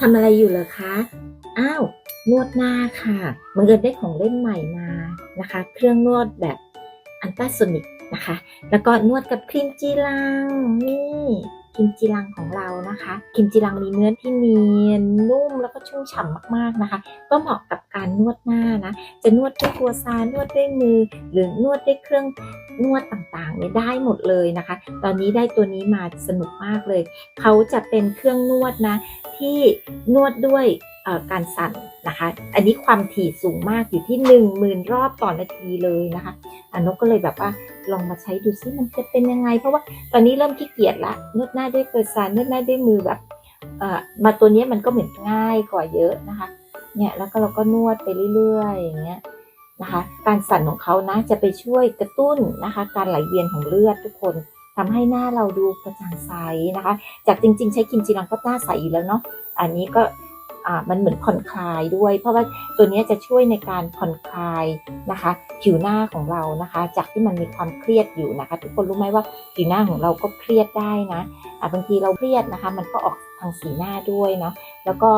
ทำอะไรอยู่เหรอคะ อ้าว นวดหน้าค่ะบังเอิญได้ของเล่นใหม่มานะคะ เครื่องนวดแบบอันต้าโซนิกนะคะ แล้วก็นวดกับครีมจีรัง นี่ครีมจีรังของเรานะคะครีมจีรังมีเนื้อที่เนียนนุ่มแล้วก็ชุ่มฉ่ำมากๆนะคะ ก็เหมาะกับการนวดหน้านะ จะนวดด้วยตัวซานวดด้วยมือ หรือนวดด้วยเครื่อง นวดต่างๆเนี่ยได้หมดเลยนะคะ ตอนนี้ได้ตัวนี้มาสนุกมากเลย เขาจะเป็นเครื่องนวดนะ ที่นวดด้วยการสั่นนะคะ อันนี้ความถี่สูงมากอยู่ที่ 1 0,000 รอบต่อนาทีเลยนะคะอนนกก็เลยแบบว่าลองมาใช้ดูซิมันจะเป็นยังไง เพราะว่าตอนนี้เริ่มขี้เกียจละนวดหน้าด้วยเกลือซานนวดหน้าด้วยมือแบบเออมาตัวนี้มันก็เหมือนง่ายกว่าเยอะนะคะ เนี่ยแล้วก็เราก็นวดไปเรื่อยๆอย่างเงี้ย นะคะ การสั่นของเขานะจะไปช่วยกระตุ้นนะคะ การไหลเวียนของเลือดทุกคนทำให้หน้าเราดูกระจ่างใสนะคะ จากจริง ๆ ใช้คิมจิรังก็หน้าใสอยู่แล้วเนาะอันนี้ก็มันเหมือนผ่อนคลายด้วย เพราะว่าตัวนี้จะช่วยในการผ่อนคลายนะคะ ผิวหน้าของเรานะคะ จากที่มันมีความเครียดอยู่นะคะ ทุกคนรู้ไหมว่าผิวหน้าของเราก็เครียดได้นะะบางทีเราเครียดนะคะ มันก็ออกทางสีหน้าด้วยเนาะแล้วก็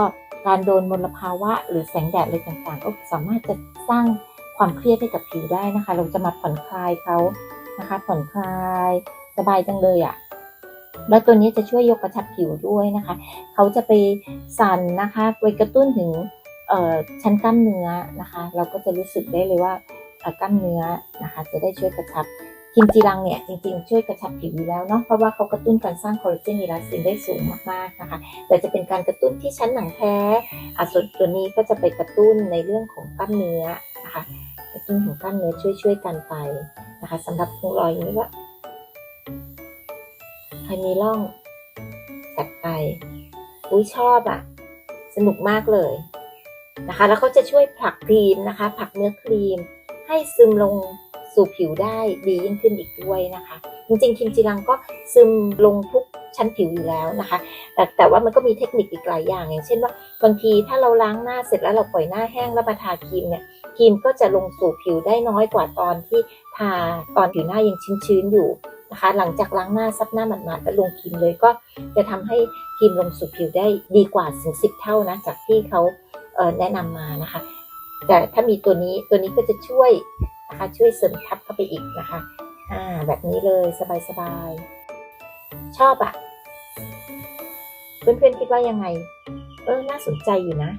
การโดนมลภาวะหรือแสงแดดอะไรต่างๆ ก็สามารถจะสร้าง ความเครียดให้กับผิวได้นะคะ เราจะมาผ่อนคลายเขานะคะ ผ่อนคลายสบายจังเลยอะ่ะแล้วตัวนี้จะช่วยยกกระชับผิวด้วยนะคะ เขาจะไปสั่นนะคะไปกระตุ้นถึงเอ่อชั้นกล้ามเนื้อนะคะ เราก็จะรู้สึกได้เลยว่ากล้ามเนื้อนะคะ จะได้ช่วยกระชับคิมจีรังเนี่ยจริงๆช่วยกระชับผิวอยู่แล้วเนาะเพราะว่าเขากระตุ้นการสร้างคอลลาเจนมีลาซินได้สูงมากๆนะคะ แต่จะเป็นการกระตุ้นที่ชั้นหนังแท้อะส่วนตัวนี้ก็จะไปกระตุ้นในเรื่องของกล้ามเนื้อนะคะ กระตุ้นของกล้ามเนื้อช่วยๆกันไปนะคะสำหรับรอยนี้ว่าใครมีร่องจัดไปอุ้ยชอบอะ่ะ สนุกมากเลยนะคะ แล้วเขาจะช่วยผลักครีมนะคะผลักเนื้อครีม ให้ซึมลงสู่ผิวได้ดียิ่งขึ้นอีกด้วยนะคะ จริงๆคิมจิรังก็ซึมลงทุก ชั้นผิวอยู่แล้วนะคะ แต่แต่ว่ามันก็มีเทคนิคอีกหลายอย่าง อย่างเช่นว่าบางทีถ้าเราล้างหน้าเสร็จแล้วเราปล่อยหน้าแห้งแล้วมาทาครีมเนี่ยครีมก็จะลงสู่ผิวได้น้อยกว่าตอนที่ทาตอนผิวหน้ายังชื้นๆอยู่นะคะหลังจากล้างหน้าซับหน้าหมาดๆแล้วลงครีมเลยก็จะทำให้ครีมลงสู่ผิวได้ดีกว่าถึงสิบเท่านะจากที่เขาเแนะนำมานะคะ แต่ถ้ามีตัวนี้ตัวนี้ก็จะช่วยนะคะช่วยเสริมทับเข้าไปอีกนะคะอ่าแบบนี้เลยสบายๆชอบอะ เพื่อนๆคิดว่ายังไง เออ น่าสนใจอยู่นะ